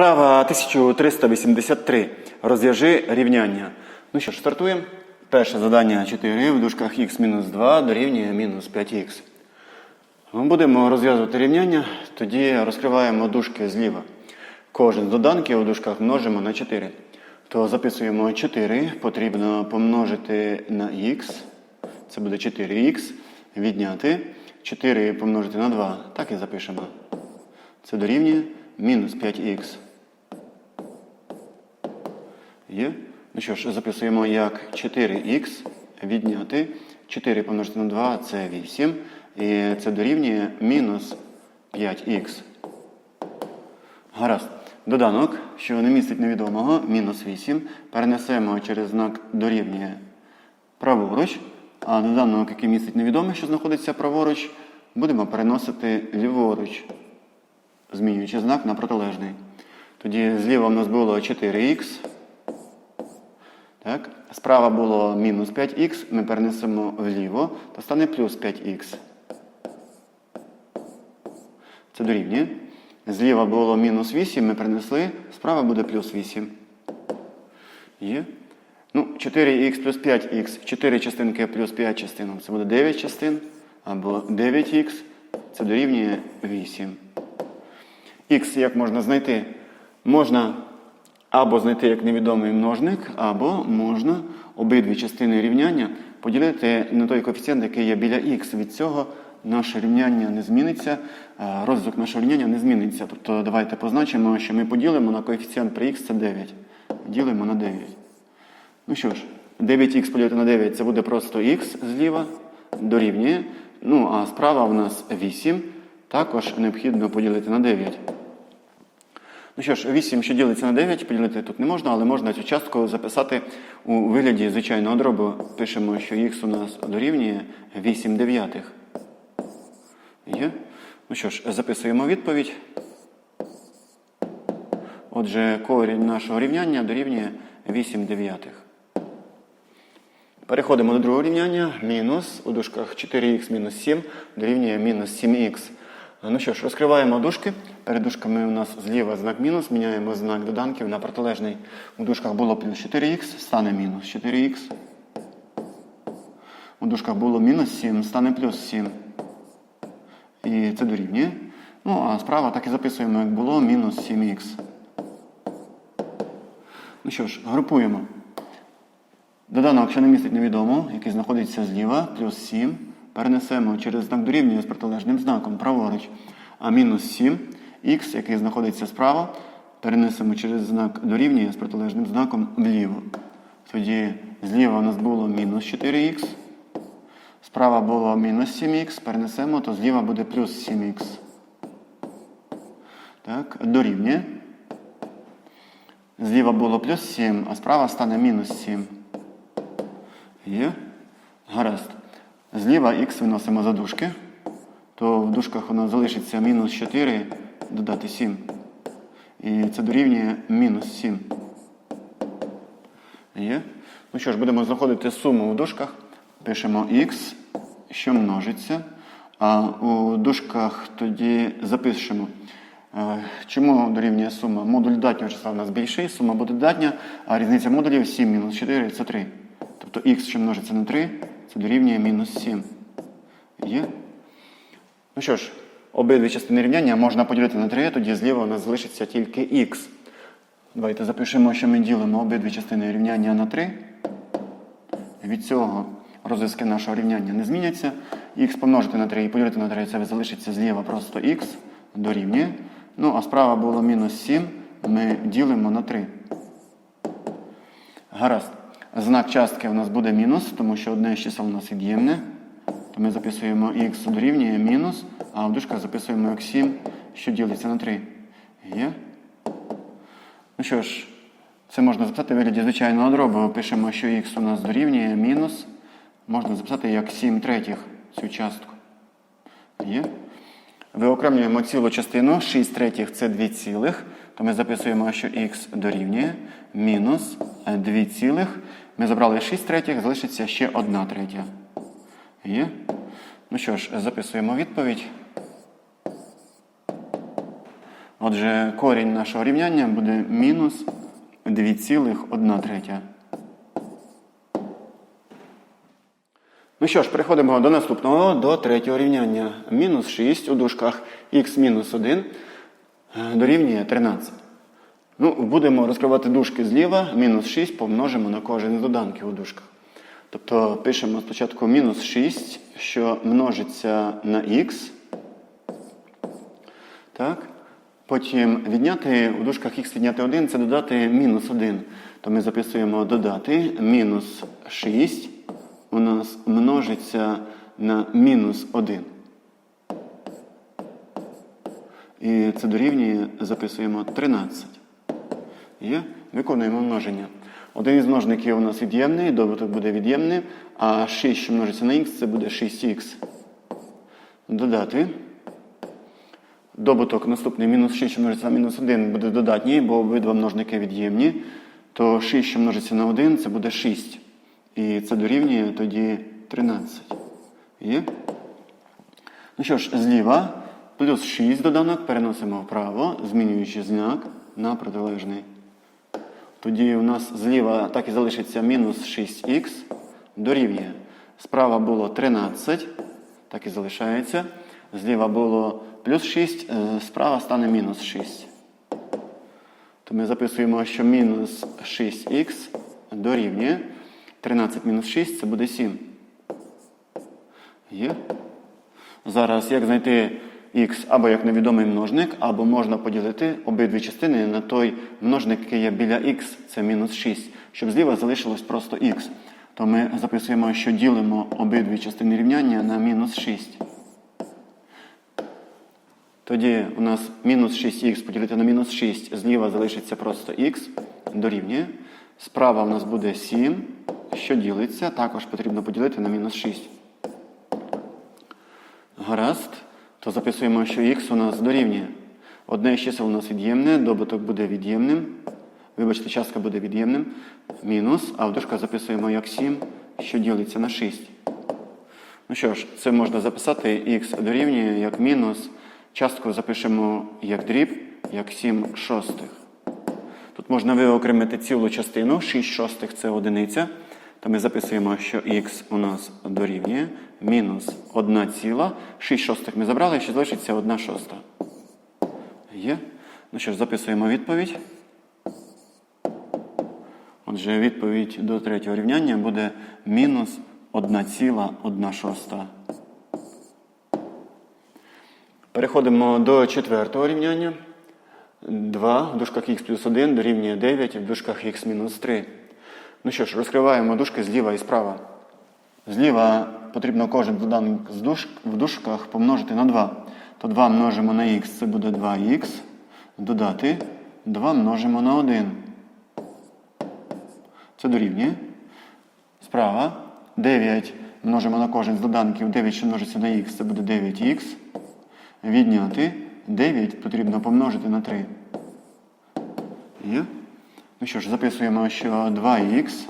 Вправа 1383. Розв'яжи рівняння. Ну що ж, стартуємо. Перше завдання 4 в дужках х-2 дорівнює мінус 5х. Ми будемо розв'язувати рівняння, тоді розкриваємо дужки зліва. Кожен з доданків у дужках множимо на 4. То записуємо 4, потрібно помножити на х. Це буде 4х. Відняти. 4 помножити на 2. Так і запишемо. Це дорівнює мінус 5х. Є? Ну що ж, записуємо як 4х відняти. 4 помножити на 2 це 8. І це дорівнює мінус 5х. Гаразд. Доданок, що не містить невідомого, мінус 8. Перенесемо через знак дорівнює праворуч. А доданок, який містить невідоме, що знаходиться праворуч, будемо переносити ліворуч, змінюючи знак на протилежний. Тоді зліва в нас було 4х. Так? Справа було мінус 5х, ми перенесемо вліво, то стане плюс 5х. Це дорівнює. Зліва було мінус 8, ми перенесли, справа буде плюс 8. Є. Ну, 4х плюс 5х, 4 частинки плюс 5 частинок, це буде 9 частин. Або 9х, це дорівнює 8. Х як можна знайти? Можна або знайти як невідомий множник, або можна обидві частини рівняння поділити на той коефіцієнт, який є біля х. Від цього наше рівняння не зміниться, розвиток нашого рівняння не зміниться. Тобто давайте позначимо, що ми поділимо на коефіцієнт при х це 9. Ділимо на 9. Ну що ж, 9х поділити на 9 це буде просто х зліва, дорівнює. Ну, а справа у нас 8. Також необхідно поділити на 9. Ну що ж, 8, що ділиться на 9, поділити тут не можна, але можна цю частку записати у вигляді звичайного дробу. Пишемо, що х у нас дорівнює 8 дев'ятих. Є? Ну що ж, записуємо відповідь. Отже, корінь нашого рівняння дорівнює 8 дев'ятих. Переходимо до другого рівняння. Мінус у дужках 4х мінус 7 дорівнює мінус 7х. Ну що ж, розкриваємо дужки. Перед у нас зліва знак мінус, міняємо знак доданків на протилежний. У дужках було плюс 4х, стане мінус 4х. У дужках було мінус 7, стане плюс 7. І це дорівнює. Ну, а справа так і записуємо, як було, мінус 7х. Ну що ж, групуємо. Доданок, що не містить невідомо, який знаходиться зліва, плюс 7. Перенесемо через знак дорівнює з протилежним знаком праворуч. А мінус 7, х, який знаходиться справа, перенесемо через знак дорівнює з протилежним знаком вліво. Тоді зліва у нас було мінус 4х. Справа було мінус 7х, перенесемо, то зліва буде плюс 7х. Так, дорівнює. Зліва було плюс 7, а справа стане мінус 7. Є. Гаразд. Зліва х виносимо за дужки, то в дужках у нас залишиться мінус 4 додати 7. І це дорівнює мінус 7. Є. Ну що ж, будемо знаходити суму в дужках. Пишемо х, що множиться. А у дужках тоді запишемо. е, Чому дорівнює сума? Модуль датнього числа у нас більший, сума буде датня, а різниця модулів 7 мінус 4 це 3. Тобто х, що множиться на 3, це дорівнює мінус 7. Є? Ну що ж, обидві частини рівняння можна поділити на 3, тоді зліва у нас залишиться тільки х. Давайте запишемо, що ми ділимо обидві частини рівняння на 3. Від цього розв'язки нашого рівняння не зміняться. Х помножити на 3 і поділити на 3, це залишиться зліва просто х дорівнює. Ну, а справа було мінус 7, ми ділимо на 3. Гаразд. Знак частки у нас буде мінус, тому що одне з чисел у нас від'ємне. Ми записуємо х дорівнює мінус, а в дужках записуємо як 7, що ділиться на 3. Є? Ну що ж, це можна записати в вигляді звичайного дробу. Пишемо, що х у нас дорівнює мінус. Можна записати як 7 третіх цю частку. Є? Виокремлюємо цілу частину, 6 третіх це 2 цілих. То ми записуємо, що х дорівнює мінус 2 цілих. Ми забрали 6 третіх, залишиться ще 1 третя. Є? Ну що ж, записуємо відповідь. Отже, корінь нашого рівняння буде мінус 2,1 третя. Ну що ж, переходимо до наступного, до третього рівняння. Мінус 6 у дужках х мінус 1 е, дорівнює 13. Ну, будемо розкривати дужки зліва, мінус 6 помножимо на кожен з доданків у дужках. Тобто пишемо спочатку мінус 6, що множиться на х. Так. Потім відняти у дужках х відняти 1 це додати мінус 1. То ми записуємо додати мінус 6 у нас множиться на мінус 1. І це дорівнює, записуємо 13. Є? Виконуємо множення. Один із множників у нас від'ємний, добуток буде від'ємним, а 6, що множиться на х, це буде 6х. Додати. Добуток наступний мінус 6, що множиться на мінус 1, буде додатній, бо обидва множники від'ємні. То 6, що множиться на 1, це буде 6. І це дорівнює тоді 13. Є? Ну що ж, зліва плюс 6 доданок переносимо вправо, змінюючи знак на протилежний. Тоді у нас зліва так і залишиться мінус 6х дорівнює. Справа було 13, так і залишається. Зліва було плюс 6, е, справа стане мінус 6. То ми записуємо, що мінус 6х дорівнює. 13 мінус 6 це буде 7. Є. Зараз як знайти х або як невідомий множник, або можна поділити обидві частини на той множник, який є біля х, це мінус 6, щоб зліва залишилось просто х. То ми записуємо, що ділимо обидві частини рівняння на мінус 6. Тоді у нас мінус 6х поділити на мінус 6, зліва залишиться просто х, дорівнює. Справа у нас буде 7, що ділиться, також потрібно поділити на мінус 6. Гаразд, то записуємо, що х у нас дорівнює. Одне із чисел у нас від'ємне, добуток буде від'ємним. Вибачте, частка буде від'ємним. Мінус, а в дужках записуємо як 7, що ділиться на 6. Ну що ж, це можна записати х дорівнює як мінус. Частку запишемо як дріб, як 7 шостих. Тут можна виокремити цілу частину, 6 шостих це одиниця. То ми записуємо, що х у нас дорівнює мінус 1 ціла. 6 шостих ми забрали, ще залишиться 1 шоста. Є? Ну що ж, записуємо відповідь. Отже, відповідь до третього рівняння буде мінус 1 ціла 1 шоста. Переходимо до четвертого рівняння. 2 в дужках х плюс 1 дорівнює 9 в дужках х мінус 3. Ну що ж, розкриваємо дужки зліва і справа. Зліва потрібно кожен доданок в дужках помножити на 2. То 2 множимо на х, це буде 2х. Додати 2 множимо на 1. Це дорівнює. Справа 9 множимо на кожен з доданків. 9, що множиться на х, це буде 9х. Відняти 9 потрібно помножити на 3. Є? Ну що ж, записуємо, що 2х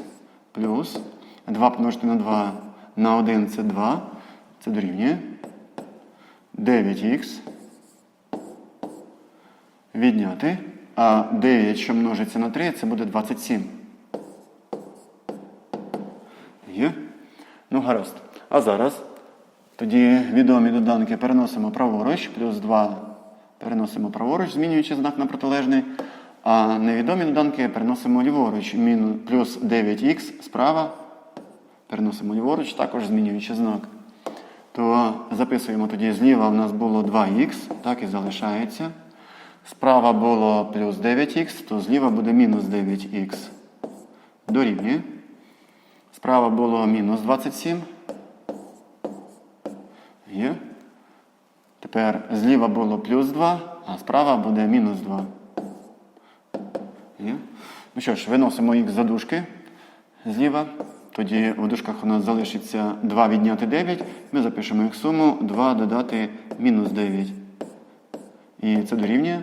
плюс 2 помножити на 2 на 1 це 2. Це дорівнює. 9х. Відняти. А 9, що множиться на 3, це буде 27. Є? Ну, гаразд. А зараз тоді відомі доданки переносимо праворуч, плюс 2 переносимо праворуч, змінюючи знак на протилежний. А невідомі доданки переносимо ліворуч. Мінус, плюс 9х справа. Переносимо ліворуч, також змінюючи знак. То записуємо тоді зліва в нас було 2х, так і залишається. Справа було плюс 9х, то зліва буде мінус 9х. Дорівнює. Справа було мінус 27. Є. Тепер зліва було плюс 2, а справа буде мінус 2. Є. Ну що ж, виносимо їх за дужки зліва. Тоді в дужках у нас залишиться 2 відняти 9. Ми запишемо їх суму 2 додати мінус 9. І це дорівнює.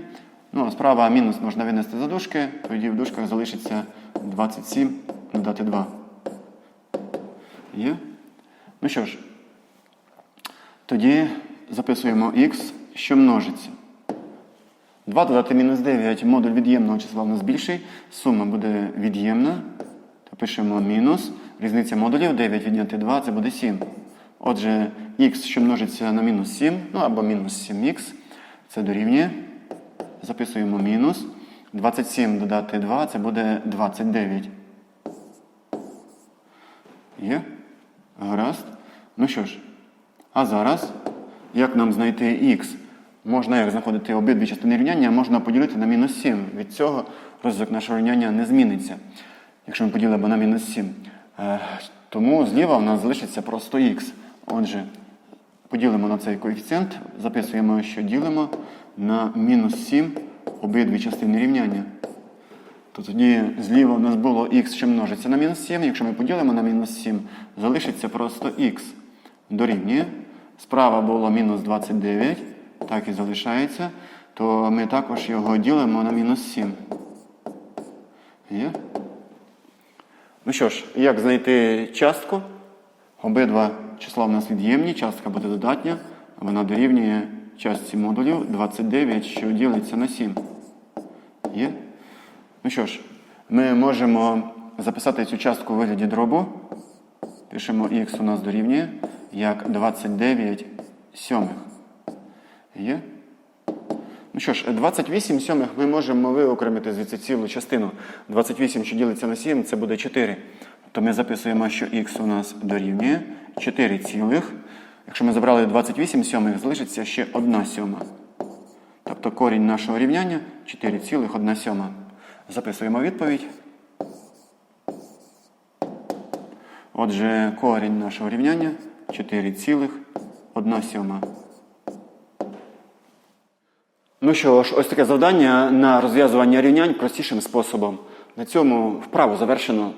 Ну, а справа мінус можна винести за дужки, тоді в дужках залишиться 27 додати 2. Є? Ну що ж, тоді записуємо х, що множиться. 2 додати мінус 9, модуль від'ємного числа у нас більший, сума буде від'ємна. То пишемо мінус. Різниця модулів 9 відняти 2 це буде 7. Отже, х, що множиться на мінус 7, ну або мінус 7х, це дорівнює. Записуємо мінус. 27 додати 2 це буде 29. Є? Гаразд. Ну що ж, а зараз, як нам знайти х? Можна як знаходити обидві частини рівняння, можна поділити на мінус 7. Від цього розвиток нашого рівняння не зміниться, якщо ми поділимо на мінус 7. Е, Тому зліва в нас залишиться просто х. Отже, поділимо на цей коефіцієнт, записуємо, що ділимо на мінус 7 обидві частини рівняння. То тоді зліва у нас було х, що множиться на мінус 7. Якщо ми поділимо на мінус 7, залишиться просто х дорівнює. Справа було мінус 29, так і залишається. То ми також його ділимо на мінус 7. Є? Ну що ж, як знайти частку? Обидва числа в нас від'ємні, частка буде додатня, вона дорівнює частці модулів 29, що ділиться на 7. Є? Ну що ж, ми можемо записати цю частку у вигляді дробу. Пишемо х у нас дорівнює як 29 сьомих. Є? Ну що ж, 28 сьомих ми можемо виокремити звідси цілу частину. 28, що ділиться на 7, це буде 4. То ми записуємо, що х у нас дорівнює 4 цілих. Якщо ми забрали 28 сьомих, залишиться ще 1 сьома. Тобто корінь нашого рівняння 4,1 сьома. Записуємо відповідь. Отже, корінь нашого рівняння 4,1 сьома. Ну що ж, ось таке завдання на розв'язування рівнянь простішим способом. На цьому вправу завершено.